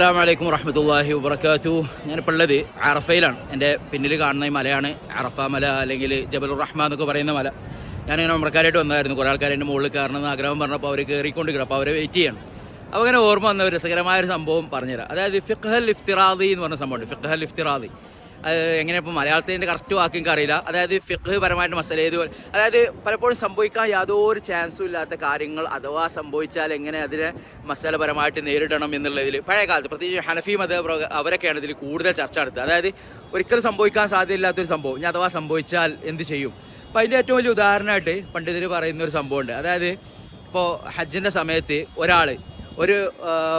അസ്സാം വലൈക്കും വറഹമത്തല്ലാഹി വബർക്കാത്തു ഞാനിപ്പോൾ ഉള്ളത് അറഫയിലാണ്. എന്റെ പിന്നിൽ കാണുന്ന ഈ മലയാണ്. അറഫ മല അല്ലെങ്കിൽ ജബലുർ റഹ്മാൻ എന്നൊക്കെ പറയുന്ന മല. ഞാനിങ്ങനെ ഉമ്രക്കാരായിട്ട് വന്നായിരുന്നു കുറേ ആൾക്കാർ എന്റെ മുകളിൽ കയറണമെന്ന് ആഗ്രഹം പറഞ്ഞപ്പോൾ അവർ കയറിക്കൊണ്ടിരിക്കണം അപ്പോൾ അവരെ വെയിറ്റ് ചെയ്യണം. അപ്പോൾ അങ്ങനെ ഓർമ്മ വന്ന ഒരു രസകരമായ ഒരു സംഭവം പറഞ്ഞുതരാം. അതായത് ഫിഖ്ഹൽ ഇഫ്തിറാദി എന്ന് പറഞ്ഞ സംഭവമുണ്ട്. ഫിഖ്ഹൽ ഇഫ്തിറാദി. എങ്ങനെ ഇപ്പോൾ മലയാളത്തിന്റെ കറക്റ്റ് വാക്ക് എനിക്ക് അറിയില്ല. അതായത് ഫിഖ് പരമായിട്ട് മസല ഏതുപോലെ അതായത് പലപ്പോഴും സംഭവിക്കാൻ യാതൊരു ചാൻസും ഇല്ലാത്ത കാര്യങ്ങൾ അഥവാ സംഭവിച്ചാൽ എങ്ങനെ അതിനെ മസാലപരമായിട്ട് നേരിടണം എന്നുള്ളതിൽ പഴയ കാലത്ത് പ്രത്യേകിച്ച് ഹനഫി മത അവരൊക്കെയാണ് ഇതിൽ കൂടുതൽ ചർച്ച നടത്തുക. അതായത് ഒരിക്കലും സംഭവിക്കാൻ സാധ്യതയില്ലാത്തൊരു സംഭവം. ഞാൻ അഥവാ സംഭവിച്ചാൽ എന്ത് ചെയ്യും? അപ്പോൾ അതിന്റെ ഏറ്റവും വലിയ ഉദാഹരണമായിട്ട് പണ്ഡിതർ പറയുന്ന ഒരു സംഭവമുണ്ട്. അതായത് ഇപ്പോൾ ഹജ്ജിന്റെ സമയത്ത് ഒരാൾ ഒരു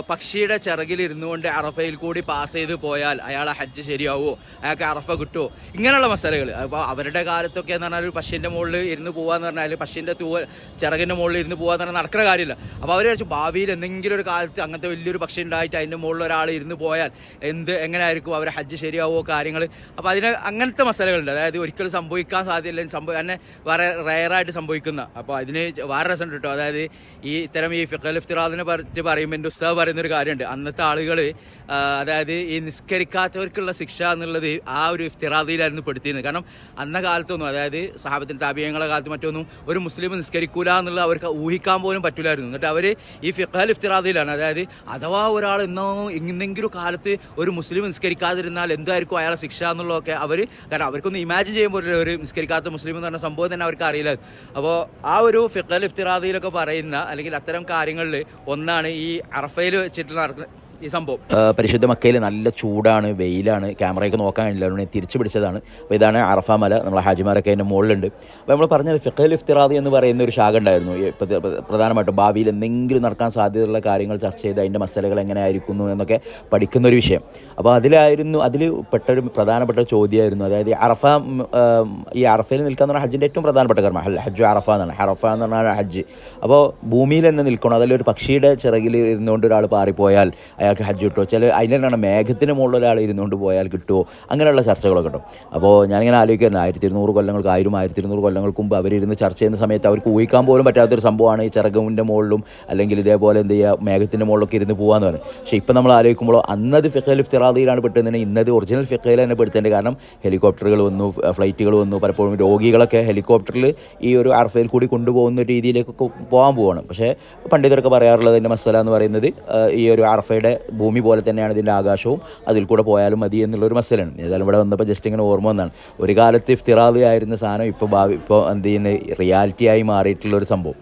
പക്ഷിയുടെ ചിറകിൽ ഇരുന്നു കൊണ്ട് അറഫയിൽ കൂടി പാസ് ചെയ്ത് പോയാൽ അയാളെ ഹജ്ജ് ശരിയാവുമോ അയാൾക്ക് അറഫ കിട്ടുമോ ഇങ്ങനെയുള്ള മസാലകൾ. അപ്പോൾ അവരുടെ കാലത്തൊക്കെ എന്ന് പറഞ്ഞാൽ ഒരു പക്ഷിന്റെ മുകളിൽ ഇരുന്ന് പോകാന്ന് പറഞ്ഞാൽ പക്ഷിന്റെ തൂവൽ ചിറകിന്റെ മുകളിൽ ഇരുന്ന് പോകാന്ന് പറഞ്ഞാൽ നടക്കുന്ന കാര്യമില്ല. അപ്പോൾ അവർ വെച്ച് ഭാവിയിൽ എന്തെങ്കിലും ഒരു കാലത്ത് അങ്ങനത്തെ വലിയൊരു പക്ഷി ഉണ്ടായിട്ട് അതിന്റെ മുകളിൽ ഒരാൾ ഇരുന്ന് പോയാൽ എന്ത് എങ്ങനെയായിരിക്കും അവരെ ഹജ്ജ് ശരിയാവുമോ കാര്യങ്ങൾ അപ്പോൾ അതിന് അങ്ങനത്തെ മസാലകളുണ്ട്. അതായത് ഒരിക്കലും സംഭവിക്കാൻ സാധ്യതയില്ല. സംഭവം തന്നെ വളരെ റയറായിട്ട് സംഭവിക്കുന്ന. അപ്പോൾ അതിന് വേറെ രസം കിട്ടും. അതായത് ഈ ഇത്തരം ഈ ഫിഖൽ ഇഫ്തിറാദിനെ പറ്റി പറയുമ്പോൾ എന്റെ ഉസ്താവ് പറയുന്നൊരു കാര്യമുണ്ട്. അന്നത്തെ ആളുകൾ അതായത് ഈ നിസ്കരിക്കാത്തവർക്കുള്ള ശിക്ഷ എന്നുള്ളത് ആ ഒരു ഇഫ്തിറാദിയിലായിരുന്നു പെടുത്തിയിരുന്നത്. കാരണം അന്ന കാലത്തൊന്നും അതായത് സഹാബത്തിന്റെ താപീയങ്ങളെ കാലത്ത് മറ്റൊന്നും ഒരു മുസ്ലിം നിസ്കരിക്കൂല എന്നുള്ളത് അവർക്ക് ഊഹിക്കാൻ പോലും പറ്റില്ലായിരുന്നു. എന്നിട്ട് അവർ ഈ ഫിഖാൽ ഇഫ്തിറാദിയിലാണ്. അതായത് അഥവാ ഒരാൾ ഇന്നോ എന്തെങ്കിലും കാലത്ത് ഒരു മുസ്ലിം നിസ്കരിക്കാതിരുന്നാൽ എന്തായിരിക്കും അയാളെ ശിക്ഷ എന്നുള്ളതൊക്കെ അവർ കാരണം അവർക്കൊന്ന് ഇമാജിൻ ചെയ്യുമ്പോൾ ഒരു നിസ്കരിക്കാത്ത മുസ്ലിം എന്ന് പറഞ്ഞ സംഭവം തന്നെ അവർക്ക് അറിയില്ല. അപ്പോൾ ആ ഒരു ഫിഖൽ ഇഫ്തിറാദിയിലൊക്കെ പറയുന്ന അല്ലെങ്കിൽ അത്തരം കാര്യങ്ങളിൽ ഒന്നാണ് ഈ അറഫയിൽ വെച്ചിട്ട് നടക്കുന്ന ഈ സംഭവം. പരിശുദ്ധ മക്കയിൽ നല്ല ചൂടാണ് വെയിലാണ്. ക്യാമറയൊക്കെ നോക്കാൻ അതുകൊണ്ട് തിരിച്ചു പിടിച്ചതാണ്. അപ്പോൾ ഇതാണ് അറഫ മല. നമ്മളെ ഹാജിമാരൊക്കെ അതിന്റെ മുകളിലുണ്ട്. അപ്പോൾ നമ്മൾ പറഞ്ഞത് ഫിഖൽ ഇഫ്തിറാദി എന്ന് പറയുന്ന ഒരു ശാഖ ഉണ്ടായിരുന്നു. പ്രധാനമായിട്ടും ഭാവിയിൽ എന്തെങ്കിലും നടക്കാൻ സാധ്യതയുള്ള കാര്യങ്ങൾ ചർച്ച ചെയ്ത് അതിന്റെ മസലകൾ എങ്ങനെ ആയിരിക്കുന്നു എന്നൊക്കെ പഠിക്കുന്ന ഒരു വിഷയം. അപ്പോൾ അതിലായിരുന്നു അതിൽ പ്രധാനപ്പെട്ട ഒരു ചോദ്യമായിരുന്നു. അതായത് അറഫ ഈ അറഫയിൽ നിൽക്കുക എന്ന് പറഞ്ഞാൽ ഹജ്ജിന്റെ ഏറ്റവും പ്രധാനപ്പെട്ട കർമ്മം. ഹജ്ജ് അറഫ എന്നാണ്. അറഫ എന്ന് പറഞ്ഞാൽ ഹജ്ജ്. അപ്പോൾ ഭൂമിയിൽ തന്നെ നിൽക്കണം. അതിലൊരു പക്ഷിയുടെ ചിറകിൽ ഇരുന്നുകൊണ്ട് ഒരാൾ പാറിപ്പോയാൽ അയാൾക്ക് ഹജ്ജ് കിട്ടുമോ? ചില അതിനാണ് മേഘത്തിന് മുകളിൽ ഒരാൾ ഇരുന്നുകൊണ്ട് പോയാൽ കിട്ടുമോ? അങ്ങനെയുള്ള ചർച്ചകളൊക്കെ കിട്ടും അപ്പോൾ ഞാനിങ്ങനെ ആലോചിക്കുന്നത് ആയിരത്തി ഇരുന്നൂറ് കൊല്ലങ്ങൾക്ക് ആയിരം ആയിരത്തി ഇരുന്നൂറ് കൊല്ലങ്ങൾക്ക് മുമ്പ് അവരിരുന്ന് ചർച്ച ചെയ്യുന്ന സമയത്ത് അവർക്ക് ഊഹിക്കാൻ പോലും പറ്റാത്തൊരു സംഭവമാണ് ഈ ചിറകുവിന്റെ മുകളിലും അല്ലെങ്കിൽ ഇതേപോലെ എന്ത് ചെയ്യുക മേഘത്തിന്റെ മുകളിലൊക്കെ ഇരുന്ന് പോകാന്ന് പറയുന്നത് പക്ഷേ ഇപ്പം നമ്മൾ ആലോചിക്കുമ്പോൾ അന്നത് ഫിഖൽ ഇഫ്തിറാദിയിലാണ് പെട്ടുന്നതിന് ഇന്നത് ഒറിജിനൽ ഫിഖയിൽ തന്നെ പെടുത്തേണ്ടത് കാരണം ഹെലികോപ്റ്ററുകൾ വന്നു ഫ്ലൈറ്റുകൾ വന്നു പലപ്പോഴും രോഗികളൊക്കെ ഹെലികോപ്റ്ററിൽ ഈ ഒരു അർഫയിൽ കൂടി കൊണ്ടുപോകുന്ന രീതിയിലേക്കൊക്കെ പോകാൻ പോവാണ്. പക്ഷേ പണ്ഡിതരൊക്കെ പറയാറുള്ളത് എന്റെ മസാല എന്ന് പറയുന്നത് ഈ ഒരു അറഫയുടെ ഭൂമി പോലെ തന്നെയാണ് ഇതിന്റെ ആകാശവും. അതിൽ കൂടെ പോയാലും മതി എന്നുള്ളൊരു മസലാണ്. ഏതായാലും ഇവിടെ വന്നപ്പോൾ ജസ്റ്റ് ഇങ്ങനെ ഓർമ്മ വന്നാണ് ഒരു കാലത്ത് ഇഫ്തിറാദ് ആയിരുന്ന സാധനം ഇപ്പോൾ ഭാവി ഇപ്പോൾ എന്ത് ചെയ്യുന്നത് റിയാലിറ്റി ആയി മാറിയിട്ടുള്ള ഒരു സംഭവം.